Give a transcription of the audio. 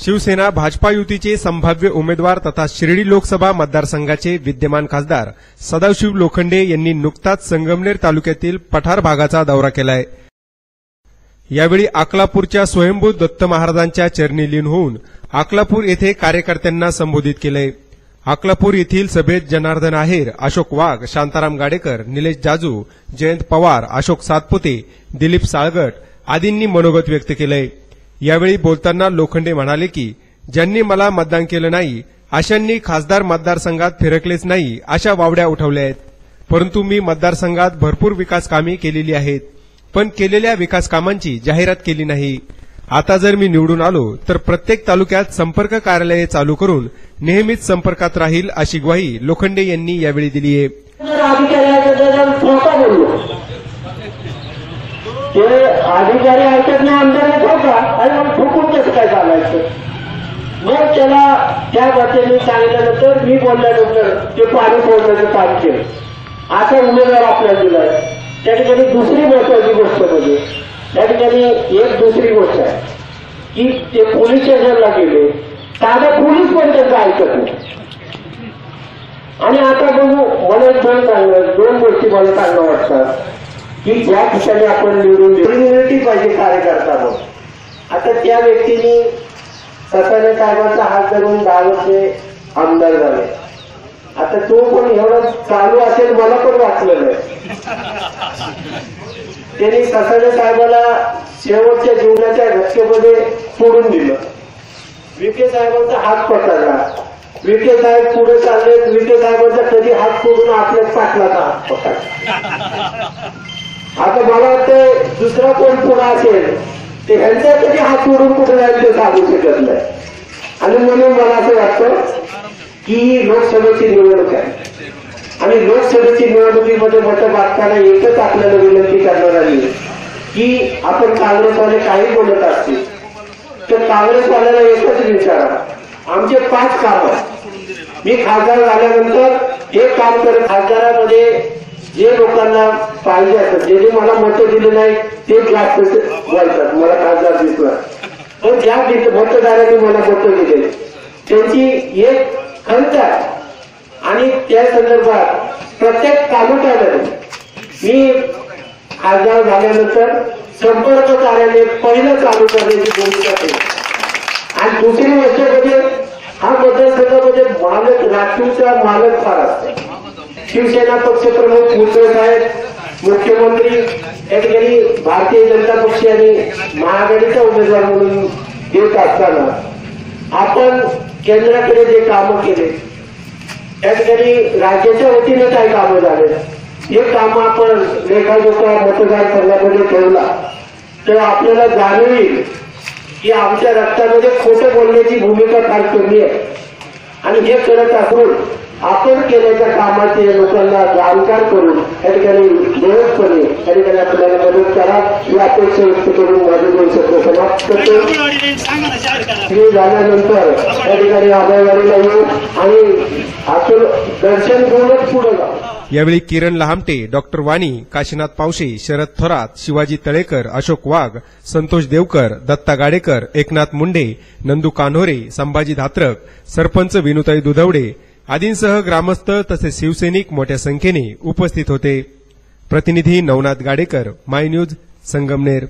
शिवसेना भाजपा युतीचे संभाव्य उमेदवार तथा शिर्डी लोकसभा मतदारसंघाचे विद्यमान खासदार सदाशिव लोखंडे यांनी नुकताच संगमनेर तालुक्यातील पठार भागाचा दौरा केलाय. यावेळी अकलापूरच्या स्वयंभू दत्त महाराजांच्या चरणी लीन होऊन अकलापूर येथे कार्यकर्त्यांना संबोधित केलंय. अकलापूर येथील सभेत जनार्दन आहेर अशोक वाघ शांताराम गाडेकर निलेश जाजू जयंत पवार अशोक सातपुते दिलीप साळगट आदींनी मनोगत व्यक्त केलंय. यावेळी बोलताना लोखंडे म्हणाले की ज्यांनी मला मतदान केलं नाही अशांनी खासदार मतदारसंघात फिरकलेच नाही अशा वावड्या उठवल्या आहेत. परंतु मी मतदारसंघात भरपूर विकास कामे केलेली आहेत पण केलेल्या विकास कामांची जाहिरात केली नाही. आता जर मी निवडून आलो तर प्रत्येक तालुक्यात संपर्क कार्यालये चालू करून नेहमीच संपर्कात राहील अशी ग्वाही लोखंडे यांनी यावेळी दिली आहे जर अधिकाऱ्याबद्दल खोटा बोललो ते अधिकारी ऐकत नाही आमदार होता आणि मग ठोकून कसं काय चालायचं? मग त्याला त्या बाबतीने सांगितल्यानंतर मी बोलल्यानंतर ते पाणी सोडण्याचं काम केलं. असा उमेदवार आपल्याला दिलाय त्या ठिकाणी दुसरी महत्वाची गोष्ट म्हणजे त्या ठिकाणी एक दुसरी गोष्ट आहे की ते पोलीस स्टेशनला गेले साधा पोलीस पण त्याचं ऐकत नाही. आणि आता बघू मला एक दोन सांगणार दोन गोष्टी मला चांगल्या वाटतात. की ज्या ठिकाणी आपण निवडून युनिटी पाहिजे कार्यकर्ता म्हणून आता त्या व्यक्तीने सत्याने साहेबांचा हात धरून दहा वर्षे आमदार झाले. आता तो पण एवढा चालू असेल मला पण वाचलेलं आहे. त्यांनी ससाने साहेबाला शेवटच्या जीवनाच्या रक्षेमध्ये सोडून दिलं. विखे साहेबांचा हात पकडला. विखे साहेब पुढे चालले विखे साहेबांचा कधी हात सोडून आपल्याच पाठला हात पकडला. आता मला वाटतं दुसरा कोण पुन्हा असेल ते ह्यांचा कधी हात उडून कुठे जाईल ते सांगू शकत नाही. आणि म्हणून मला असं वाटतं की ही लोकसभेची निवडणूक आहे. आणि लोकसभेची निवडणुकीमध्ये मतं मागताना एकच आपल्याला विनंती करणार आली की आपण काँग्रेसवाले काही बोलत असतील तर काँग्रेसवाल्याला एकच विचारा. आमचे पाच काम. मी खासदार झाल्यानंतर हे काम करत खासदारामध्ये जे लोकांना पाहिजे असतात जे जे मला मतं दिले नाही ते जास्त बोलतात मला खासदार दिसला पण ज्या मतदारांनी मला मतं दिले त्यांची एक खंत आणि त्या संदर्भात प्रत्येक तालुक्यामध्ये मी खासदार झाल्यानंतर संपर्क कार्यालय पहिलं चालू करण्याची भूमिका केली आणि दुसरी गोष्ट म्हणजे हा मतदारसंघामध्ये मालक राष्ट्रीयचा मालक फार असतो. शिवसेना पक्षप्रमुख उद्धव साहेब मुख्यमंत्री या ठिकाणी भारतीय जनता पक्ष आणि महाआघाडीचा उमेदवार म्हणून देत असताना आपण केंद्राकडे जे कामं केले त्या ठिकाणी राज्याच्या वतीने काय कामं झाले? हे काम आपण लेखाजोखा मतदारसंघामध्ये ठेवला. तर आपल्याला जाणवेल की आमच्या रक्तामध्ये खोटं बोलण्याची भूमिका फार कमी आहे. आणि हे करत असून आपण केलेल्या कामाचे लोकांना जाणकार करून या ठिकाणी व्यवस्थपणे या ठिकाणी आपल्याला मदत करा. ही अपेक्षा व्यक्त करून माझे दोन शब्द समाप्त करतो. हे झाल्यानंतर या ठिकाणी आबाईवाडीला येऊ आणि आपण दर्शन घेऊनच पुढे जाऊ. यावेळी किरण लहामटे डॉक्टर वाणी काशीनाथ पावशे शरद थोरात शिवाजी तळेकर अशोक वाघ संतोष देवकर दत्ता गाडेकर एकनाथ मुंडे नंदू कान्होरे संभाजी धात्रक सरपंच विनुताई दुधवडे आदींसह ग्रामस्थ तसेच शिवसैनिक मोठ्या संख्येने उपस्थित होते. प्रतिनिधी नवनाथ गाडेकर माय न्यूज संगमनेर.